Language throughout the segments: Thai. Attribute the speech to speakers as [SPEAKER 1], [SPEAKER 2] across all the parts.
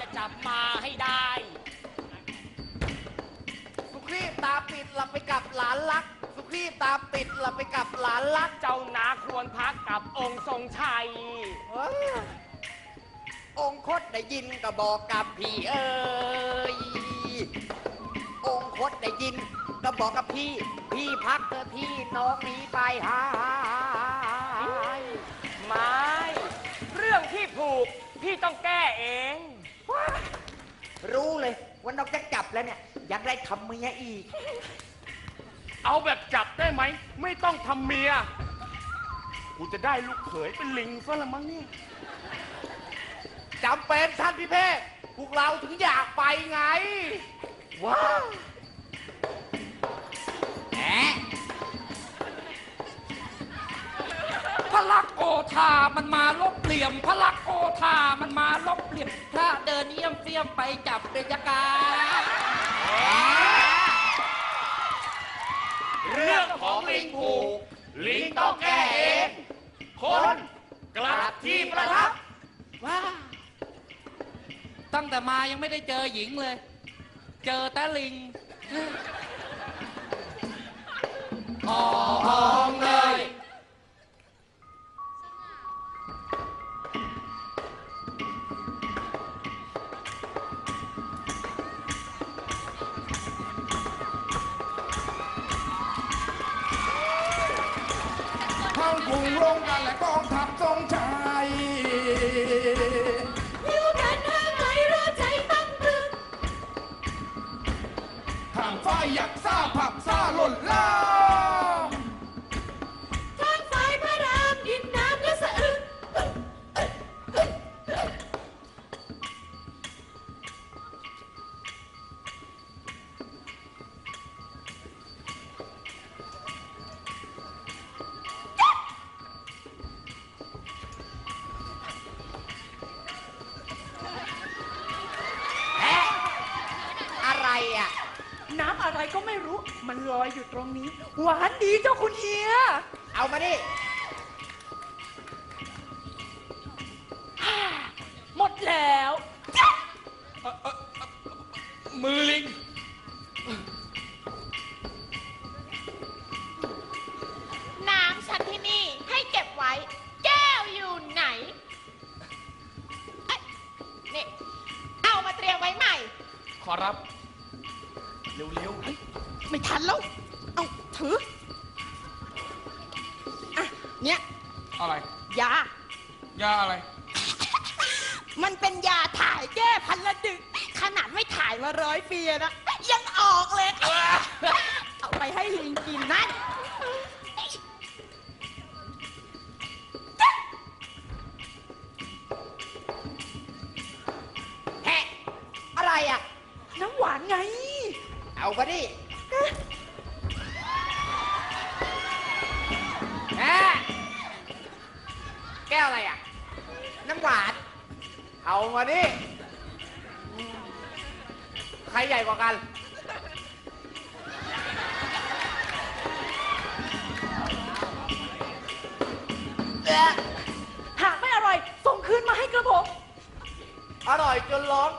[SPEAKER 1] จะจับมา
[SPEAKER 2] ให้ได้
[SPEAKER 1] สุครีบตาปิดหลับไปกับหลานรัก สุครีบตาปิดหลับไปกับหลานรัก
[SPEAKER 3] เจ้านาควรพักกับองค์ทรงชัย
[SPEAKER 1] องคตได้ยินก็บอกกับพี่เอ้ยองคตได้ยินก็บอกกับพี่ พี่พักเธอะที่น้องหนีไปหาย
[SPEAKER 3] ไม่ เรื่องที่ผูกพี่ต้องแก้เอง
[SPEAKER 1] รู้เลยว่านอกจากจับแล้วเนี่ยยังได้ทำเมียอีก
[SPEAKER 4] เอาแบบจับได้ไหม ไม่ต้องทำเมีย กูจะได้ลูกเขยเป็นลิงซะละมั้งเนี่ย
[SPEAKER 1] จำเป็นท่านพี่เพ่พวกเราถึงอยากไปไง ว้าว
[SPEAKER 5] พลักโกธามันมาลบเหลี่ยมพลักโกธามันมาลบเหลี่ยมถ้าเดินเยี่ยมเฟียมไปจับเบญจการ
[SPEAKER 4] เรื่องของลิงผูกลิงต้องแก้เอง คนกลับที่ประทับ
[SPEAKER 5] ว้าตั้งแต่มายังไม่ได้เจอหญิงเลย เจอแต่ลิงหอา
[SPEAKER 6] ง
[SPEAKER 7] ฝ้ายอยากซ่าผักซ่าหล่นล่า
[SPEAKER 6] อะ
[SPEAKER 1] ไร
[SPEAKER 3] ก็ไม่รู้ มันลอยอยู่ตรงนี้ หวานดีเจ้าคุณเฮีย
[SPEAKER 1] เอามาดิ
[SPEAKER 3] หมดแล้ว
[SPEAKER 5] มือลิง
[SPEAKER 6] น้ำฉันที่นี่ให้เก็บไว้ แก้วอยู่ไหนเอ้ยนี่ เอามาเตรียมไว้ใหม่
[SPEAKER 5] ขอรับ
[SPEAKER 4] เร็ว
[SPEAKER 8] ไม่ทันแล้ว เอาถือ อะ เนี่ย
[SPEAKER 5] อะไร
[SPEAKER 8] ยา
[SPEAKER 5] ยาอะไร
[SPEAKER 8] มันเป็นยาถ่ายแก้พันละดึก ขนาดไม่ถ่ายมาร้อยปีอะนะ ยังออกเลย เอาไปให้ลิงกินนั่น
[SPEAKER 1] แหะอะไรอะ
[SPEAKER 8] น้ำหวานไง
[SPEAKER 1] เอามาดิ เอามาดิใครใหญ่กว่ากัน
[SPEAKER 3] หากไม่อร่อย ส่งคืนมาให้กระผม
[SPEAKER 1] อร่อยจนร้อง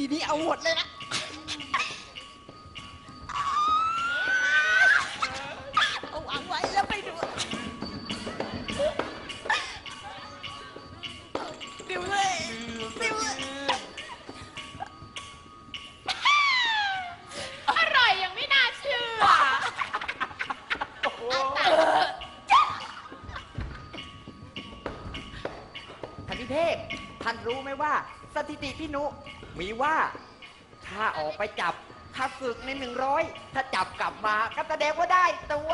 [SPEAKER 8] ทีนี้เอาหมดเลยนะเอาวางไว้แล้วไปดูดิวเลยดิวเลย
[SPEAKER 6] อร่อยยังไม่น่าเชื่อ
[SPEAKER 1] ท่านพิเทพท่านรู้ไหมว่า สถิติพี่นุ มีว่า ถ้าออกไปจับถ้าศึกในหนึ่งร้อยถ้าจับกลับมาก็แสดงว่าได้ตัว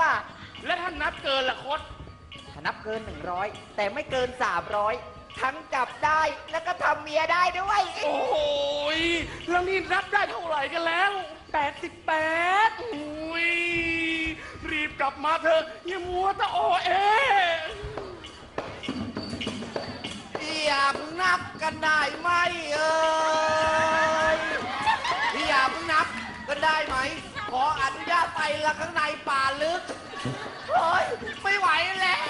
[SPEAKER 4] แล้วถ้านับเกินละคด
[SPEAKER 1] ถ้านับเกินหนึ่งร้อยแต่ไม่เกินสามร้อยทั้งจับได้แล้วก็ทำเมียได้ด้วย
[SPEAKER 4] โอ้โหยแล้วนี่นับได้เท่าไหร่กันแล้ว88อุ้ยรีบกลับมาเถอะอย่ามัวแตะโอเอ
[SPEAKER 1] อยากนับกันได้ไหมเอ่ยอ ได้ไหม ขออนุญาตไปละข้างในป่าลึกเฮ้ยไม่ไหวแล้ว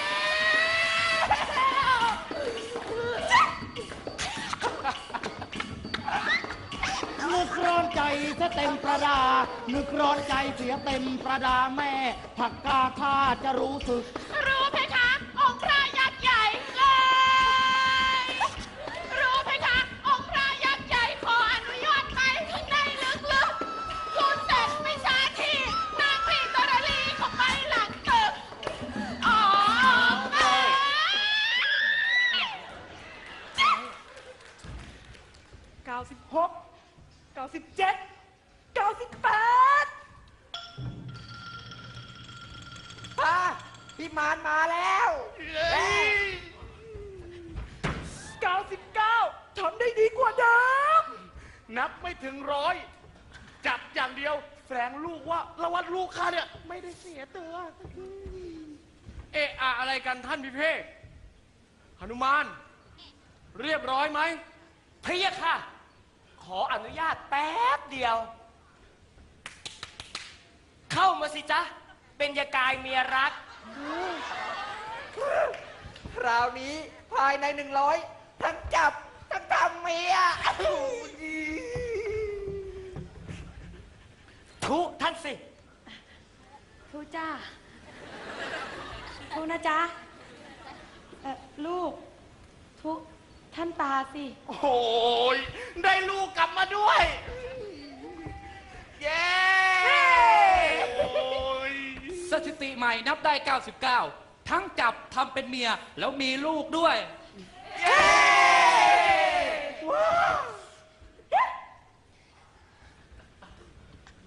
[SPEAKER 9] นึกร้อนใจซะเต็มประดา นึกร้อนใจเสียเต็มประดาแม่ ผักกาข้าจะรู้สึก
[SPEAKER 6] รู้เพคะ องค์พระ
[SPEAKER 3] 97 98
[SPEAKER 1] ป้าพี่มารมาแล้ว
[SPEAKER 3] 99ทำได้ดีกว่าเดิม
[SPEAKER 4] นับไม่ถึงร้อย จับอย่างเดียวแฝงลูกว่าละวัดลูกข้าเนี่ย ไม่ได้เสียตัว เอะอะอะไรกันท่านพิเภกหนุมาน เรียบร้อยไหม
[SPEAKER 5] พะยะค่ะ ขออนุญาตแป๊บเดียว เข้ามาสิจ๊ะ เป็นยากายเมียรัก
[SPEAKER 1] คราวนี้ภายในหนึ่งร้อยทั้งจับ ทั้งทำเมีย
[SPEAKER 5] ทุท่านสิ
[SPEAKER 8] ทูจ้าทูนะจ๊ะเอ่อลูกทุ ท่านตาสิ
[SPEAKER 4] โอ้ยได้ลูกกลับมาด้วย
[SPEAKER 1] เย้
[SPEAKER 4] โอ้ย
[SPEAKER 5] สถิติใหม่นับได้ 99 ทั้งจับทำเป็นเมียแล้วมีลูกด้วย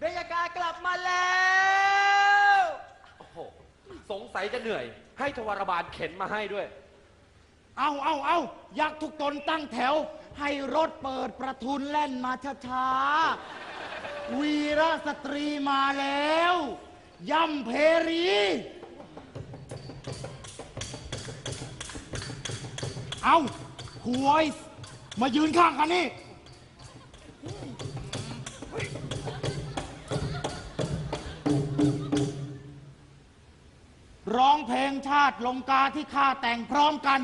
[SPEAKER 1] บรรยากาศกลับมาแล้ว
[SPEAKER 10] โอ้โหสงสัยจะเหนื่อย ให้ทวารบาลเข็นมาให้ด้วย
[SPEAKER 9] เอาเอาเอายากทุกตนตั้งแถว ให้รถเปิดประทุนแล่นมาช้าๆ วีรสตรีมาแล้ว ย่ำเพรี เอาหวยมายืนข้างกันนี่ ร้องเพลงชาติลงกาที่ข้าแต่งพร้อมกัน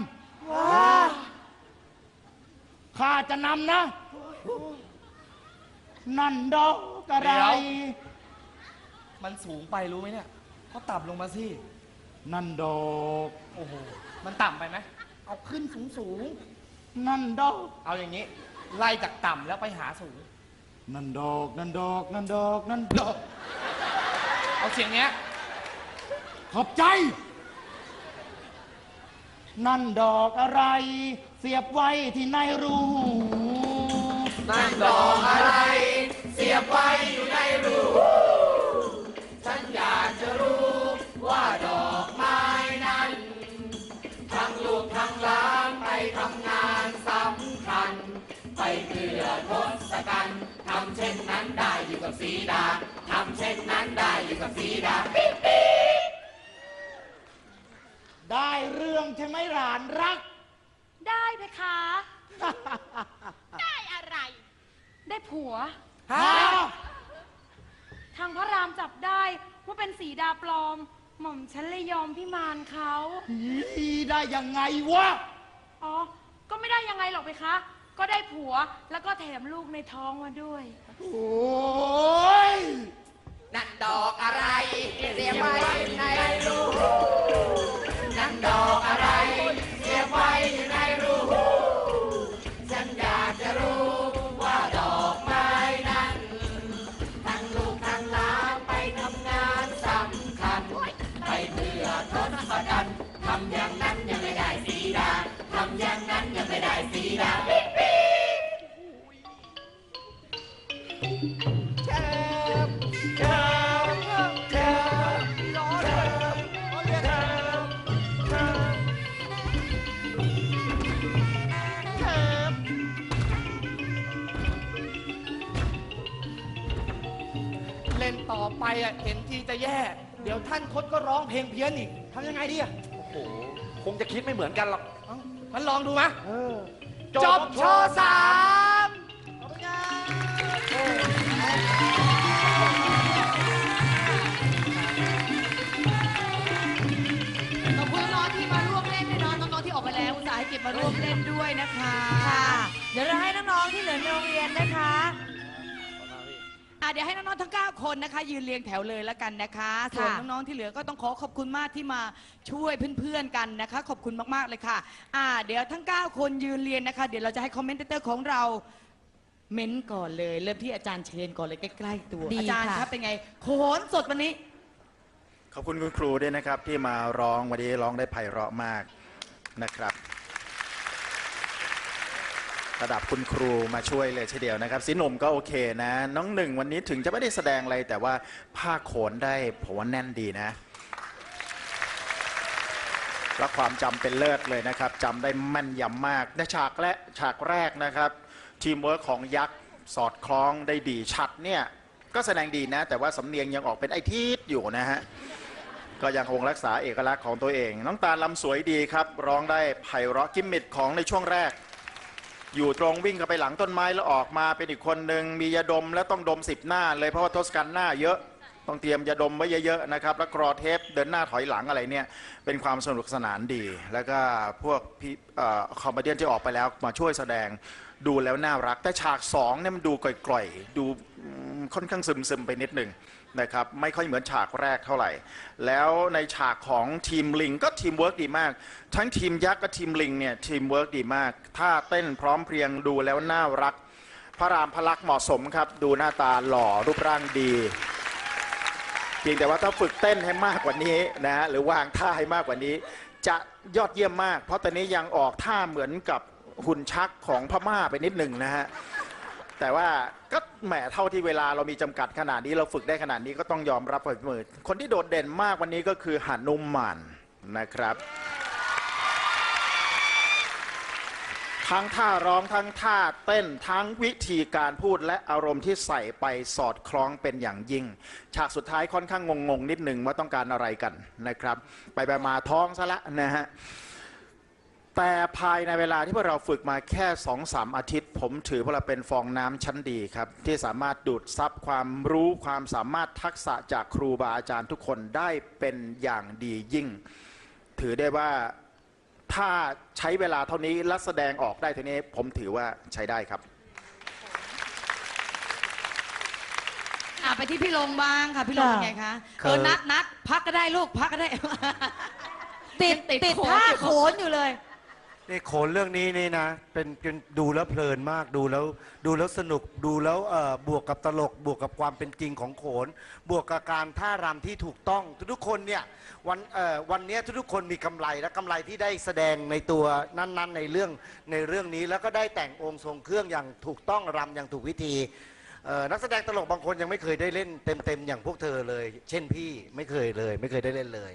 [SPEAKER 9] ข้าจะนำนะ นั่นดอกอะไร
[SPEAKER 11] เดี๋ยวมันสูงไปรู้ไหมเนี่ยก็ต่ำลงมาสิ
[SPEAKER 9] นั่นดอก
[SPEAKER 11] โอ้โห มันต่ำไปไหมเอาขึ้นสูงสูง
[SPEAKER 9] นั่นดอก
[SPEAKER 11] ๆเอาอย่างนี้ ไล่จากต่ำแล้วไปหาสูง
[SPEAKER 9] นั่นดอก นั่นดอก นั่นดอก นั่นดอก
[SPEAKER 11] เอาเสียงเนี้ย
[SPEAKER 9] ขอบใจ นั่นดอกอะไร เสียบไว้ที่ในรู
[SPEAKER 1] นั่นดอกอะไร เสียบไว้อยู่ในรู ฉันอยากจะรู้ว่าดอกาน
[SPEAKER 9] รัก
[SPEAKER 8] ได้เพคะ
[SPEAKER 6] ได้อะไร
[SPEAKER 8] ได้ผัว
[SPEAKER 9] ฮะ
[SPEAKER 8] ทางพระรามจับได้ว่าเป็นสีดาปลอม หม่อมฉันเลยยอมพี่มารเขา
[SPEAKER 9] อีได้ยังไงวะ
[SPEAKER 8] อ๋อ ก็ไม่ได้ยังไงหรอกเพคะ ก็ได้ผัวแล้วก็แถมลูกในท้องมาด้วย
[SPEAKER 9] โอ้ย
[SPEAKER 1] นั่นดอกอะไรเสียบไว้ในรูนั่นดอกอะไร เเล่นต่อไปอะเห็นทีจะแย่ เดี๋ยวท่านทศก็ร้องเพลงเพี้ยนอีกทำยังไงดีอะโอ้โหคงจะคิดไม่เหมือนกันหรอกมานลองดูมะจบ
[SPEAKER 11] โชว์สามขอบคุณครับขอบน้องที่มาร่วมเล่นด้วยน้องน้อ
[SPEAKER 10] งที่ออก
[SPEAKER 11] ไปแล้วอุสาห์
[SPEAKER 1] ให้เก็บมา
[SPEAKER 12] ร่วมเล่นด้วยนะคะ
[SPEAKER 13] ค่ะ เดี๋ยวเราให้น้องๆที่เหลือในโรงเรียนนะคะ
[SPEAKER 12] อะเดี๋ยวให้น้องๆทั้ง 9 คนนะคะ ยืนเรียงแถวเลยแล้วกันนะคะ ส่วน
[SPEAKER 13] ค่ะ
[SPEAKER 12] น้องๆที่เหลือก็ต้องขอขอบคุณมากที่มาช่วยเพื่อนๆกันนะคะ ขอบคุณมากๆเลยค่ะ อ่า เดี๋ยวทั้ง 9 คนยืนเรียงนะคะ เดี๋ยวเราจะให้คอมเมนเตอร์ของเราเม้นก่อนเลย เริ่มที่อาจารย์เชนก่อนเลยใกล้ๆตัว
[SPEAKER 13] ดี
[SPEAKER 12] อาจารย์
[SPEAKER 13] ค่ะ
[SPEAKER 12] ครับเป็นไงโขนสดวันนี้
[SPEAKER 14] ขอบคุณคุณครูด้วยนะครับที่มาร้องวันนี้ร้องได้ไพเราะมากนะครับ ระดับคุณครูมาช่วยเลยทีเดียวนะครับสีหนุ่มก็โอเคนะ น้องหนึ่งวันนี้ถึงจะไม่ได้แสดงอะไร แต่ว่าผ้าโขนได้ผมว่าแน่นดีนะและความจำเป็นเลิศเลยนะครับจำได้แม่นยำมากในฉากและฉากแรกนะครับ ทีมเวิร์คของยักษ์สอดคล้องได้ดีชัดเนี่ยก็แสดงดีนะ แต่ว่าสำเนียงยังออกเป็นไอทีดอยู่นะฮะก็ยังคงรักษาเอกลักษณ์ของตัวเอง น้องตาลลำสวยดีครับ ร้องได้ไพเราะกิมมิดของในช่วงแรก อยู่ตรงวิ่งเข้าไปหลังต้นไม้แล้วออกมาเป็นอีกคนหนึ่งมียาดมแล้วต้องดมสิบหน้า เลยเพราะว่าทศกัณฐ์หน้าเยอะต้องเตรียมยาดมไว้เยอะๆนะครับแล้วกรอเทปเดินหน้าถอยหลังอะไรเนี่ยเป็นความสนุกสนานดี แล้วก็พวกพี่คอมเมดี้ที่ออกไปแล้วมาช่วยแสดงดูแล้วน่ารัก แต่ฉากสองเนี่ยมันดูกร่อยๆ ดูค่อนข้างซึมๆไปนิดหนึ่ง นะครับไม่ค่อยเหมือนฉากแรกเท่าไหร่ แล้วในฉากของทีมลิงก็ทีมเวิร์กดีมาก ทั้งทีมยักษ์กับทีมลิงเนี่ยทีมเวิร์กดีมากท่าเต้นพร้อมเพรียงดูแล้วน่ารัก พระรามพระลักษ์เหมาะสมครับ ดูหน้าตาหล่อรูปร่างดีเพียงแต่ว่าถ้าฝึกเต้นให้มากกว่านี้นะหรือวางท่าให้มากกว่านี้ จะยอดเยี่ยมมาก เพราะตอนนี้ยังออกท่าเหมือนกับหุ่นชักของพม่าไปนิดหนึ่งนะฮะ แต่ว่าก็แหมเท่าที่เวลาเรามีจำกัดขนาดนี้เราฝึกได้ขนาดนี้ก็ต้องยอมรับฝีมือคนที่โดดเด่นมากวันนี้ก็คือหานุมมานนะครับ ทั้งท่าร้องทั้งท่าเต้นทั้งวิธีการพูดและอารมณ์ที่ใส่ไปสอดคล้องเป็นอย่างยิ่ง ฉากสุดท้ายค่อนข้างงงๆ นิดหนึ่งว่าต้องการอะไรกันนะครับ ไปไปมาท้องซะละนะฮะ แต่ภายในเวลาที่พวกเราฝึกมาแค่2อสามอาทิตย์ ผมถือว่าเราเป็นฟองน้ำชั้นดีครับ ที่สามารถดูดซับความรู้ความสามารถทักษะจากครูบาอาจารย์ทุกคนได้เป็นอย่างดียิ่ง ถือได้ว่าถ้าใช้เวลาเท่านี้และแสดงออกได้เท่านี้ผมถือว่าใช้ได้ครับ
[SPEAKER 12] อะไปที่พี่ลงบ้างค่ะพี่ลงเป็นไงคะเออนัดนัดพักก็ได้ลูกพักก็ได้
[SPEAKER 13] ติด
[SPEAKER 12] ติด
[SPEAKER 13] ติด
[SPEAKER 12] โขน
[SPEAKER 13] ท่า
[SPEAKER 12] อยู่
[SPEAKER 13] โขนอยู่เลย
[SPEAKER 11] นี่โขนเรื่องนี้นี่นะเป็นเป็นดูแล้วเพลินมากดูแล้ว ดูแล้วสนุกดูแล้วเอ่อบวกกับตลก บวกกับความเป็นจริงของโขน บวกกับการท่ารำที่ถูกต้อง ทุกๆคนเนี่ยวันเอ่อวันเนี้ยทุกๆคนมีกำไรและกำไรที่ได้แสดงในตัวนั้นๆ ในเรื่องในเรื่องนี้แล้วก็ได้แต่งองค์ทรงเครื่องอย่างถูกต้องรำอย่างถูกวิธีเอ่อนักแสดงตลกบางคนยังไม่เคยได้เล่นเต็มๆอย่างพวกเธอเลย เช่นพี่ไม่เคยเลย ไม่เคยได้เล่นเลย